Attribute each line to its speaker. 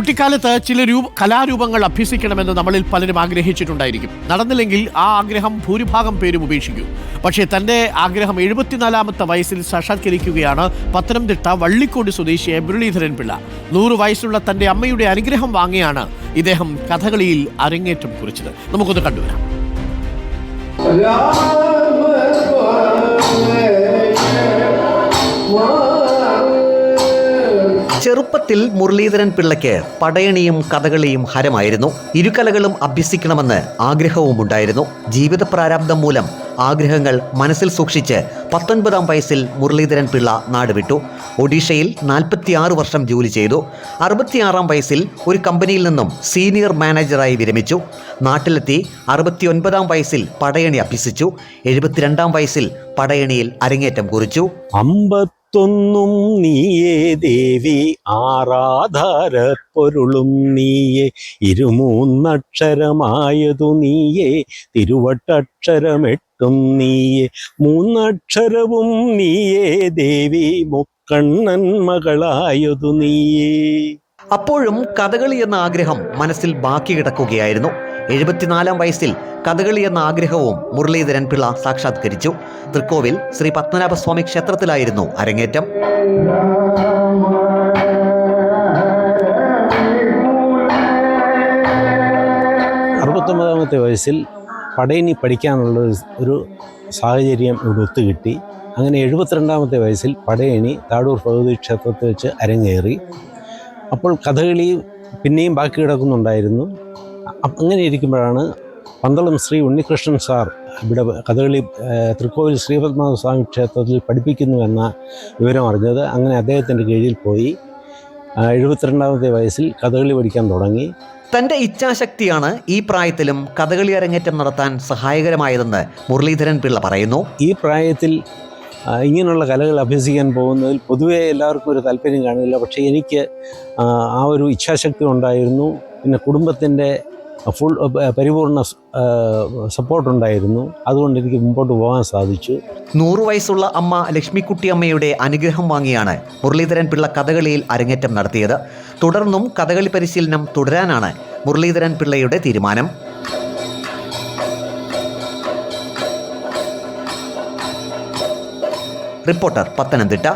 Speaker 1: കുട്ടിക്കാലത്ത് ചില രൂപ കലാരൂപങ്ങൾ അഭ്യസിക്കണമെന്ന് നമ്മളിൽ പലരും ആഗ്രഹിച്ചിട്ടുണ്ടായിരിക്കും. നടന്നില്ലെങ്കിൽ ആ ആഗ്രഹം ഭൂരിഭാഗം പേരും ഉപേക്ഷിക്കും. പക്ഷേ തന്റെ ആഗ്രഹം എഴുപത്തിനാലാമത്തെ വയസ്സിൽ സാക്ഷാത്കരിക്കുകയാണ് പത്തനംതിട്ട വള്ളിക്കോട് സ്വദേശിയായ മുരളീധരൻ പിള്ള. നൂറ് വയസ്സുള്ള തന്റെ അമ്മയുടെ അനുഗ്രഹം വാങ്ങിയാണ് ഇദ്ദേഹം കഥകളിയിൽ അരങ്ങേറ്റം കുറിച്ചത്. നമുക്കൊന്ന് കണ്ടുവരാം.
Speaker 2: ചെറുപ്പത്തിൽ മുരളീധരൻ പിള്ളയ്ക്ക് പടയണിയും കഥകളിയും ഹരമായിരുന്നു. ഇരുകലകളും അഭ്യസിക്കണമെന്ന് ആഗ്രഹവും ഉണ്ടായിരുന്നു ജീവിത പ്രാരാബ്ദം മൂലം ആഗ്രഹങ്ങൾ മനസ്സിൽ സൂക്ഷിച്ച് പത്തൊൻപതാം വയസ്സിൽ മുരളീധരൻ പിള്ള നാടുവിട്ടു. ഒഡീഷയിൽ നാൽപ്പത്തിയാറ് വർഷം ജോലി ചെയ്തു. അറുപത്തിയാറാം വയസ്സിൽ ഒരു കമ്പനിയിൽ നിന്നും സീനിയർ മാനേജറായി വിരമിച്ചു. നാട്ടിലെത്തി അറുപത്തിയൊൻപതാം വയസ്സിൽ പടയണി അഭ്യസിച്ചു. എഴുപത്തിരണ്ടാം വയസ്സിൽ പടയണിയിൽ അരങ്ങേറ്റം കുറിച്ചു.
Speaker 3: അമ്പത്തൊന്നും നീയേ ദേവി ആറാധാര പൊരുളും നീയേ. ഇരുമൂന്നക്ഷരമായതു നീയേ തിരുവട്ടക്ഷരമെട്ടും നീയേ. മൂന്നക്ഷരവും നീയേ ദേവി മുക്കണ്ണൻ മകളായതു നീയേ.
Speaker 2: അപ്പോഴും കഥകളി എന്ന ആഗ്രഹം മനസ്സിൽ ബാക്കി കിടക്കുകയായിരുന്നു. എഴുപത്തിനാലാം വയസ്സിൽ കഥകളി എന്ന ആഗ്രഹവും മുരളീധരൻ പിള്ള സാക്ഷാത്കരിച്ചു. തൃക്കോവിൽ ശ്രീ പത്മനാഭസ്വാമി ക്ഷേത്രത്തിലായിരുന്നു അരങ്ങേറ്റം.
Speaker 3: അറുപത്തൊമ്പതാമത്തെ വയസ്സിൽ പടയണി പഠിക്കാനുള്ള ഒരു- സാഹചര്യം ഇവിടെ ഒത്തുകിട്ടി. അങ്ങനെ എഴുപത്തിരണ്ടാമത്തെ വയസ്സിൽ പടയണി താടൂർ ഭഗവതി ക്ഷേത്രത്തിൽ വെച്ച് അരങ്ങേറി. അപ്പോൾ കഥകളി പിന്നെയും ബാക്കി കിടക്കുന്നുണ്ടായിരുന്നു. അങ്ങനെ ഇരിക്കുമ്പോഴാണ് പന്തളം ശ്രീ ഉണ്ണികൃഷ്ണൻ സാർ ഇവിടെ കഥകളി തൃക്കോവിൽ ശ്രീപത്മനാഭസ്വാമി ക്ഷേത്രത്തിൽ പഠിപ്പിക്കുന്നു എന്ന വിവരം അറിഞ്ഞത്. അങ്ങനെ അദ്ദേഹത്തിന്റെ കീഴിൽ പോയി. എഴുപത്തിരണ്ടാമത്തെ വയസ്സിൽ കഥകളി പഠിക്കാൻ തുടങ്ങി.
Speaker 2: തന്റെ ഇച്ഛാശക്തിയാണ് ഈ പ്രായത്തിലും കഥകളി അരങ്ങേറ്റം നടത്താൻ സഹായകരമായതെന്ന് മുരളീധരൻ പിള്ള പറയുന്നു.
Speaker 3: ഈ പ്രായത്തിൽ ഇങ്ങനെയുള്ള കലകൾ അഭ്യസിക്കാൻ പോകുന്നതിൽ പൊതുവേ എല്ലാവർക്കും ഒരു താല്പര്യം കാണില്ല. പക്ഷേ എനിക്ക് ആ ഒരു ഇച്ഛാശക്തി ഉണ്ടായിരുന്നു. പിന്നെ കുടുംബത്തിന്റെ ഫുൾ പരിപൂർണ സപ്പോർട്ട് ഉണ്ടായിരുന്നു. അതുകൊണ്ട് എനിക്ക് മുമ്പോട്ട് പോകാൻ സാധിച്ചു.
Speaker 2: നൂറു വയസ്സുള്ള അമ്മ ലക്ഷ്മിക്കുട്ടി അമ്മയുടെ അനുഗ്രഹം വാങ്ങിയാണ് മുരളീധരൻ പിള്ള കഥകളിയിൽ അരങ്ങേറ്റം നടത്തിയത്. തുടർന്നും കഥകളി പരിശീലനം തുടരാനാണ് മുരളീധരൻ പിള്ളയുടെ തീരുമാനം. റിപ്പോർട്ടർ പത്തനംതിട്ട.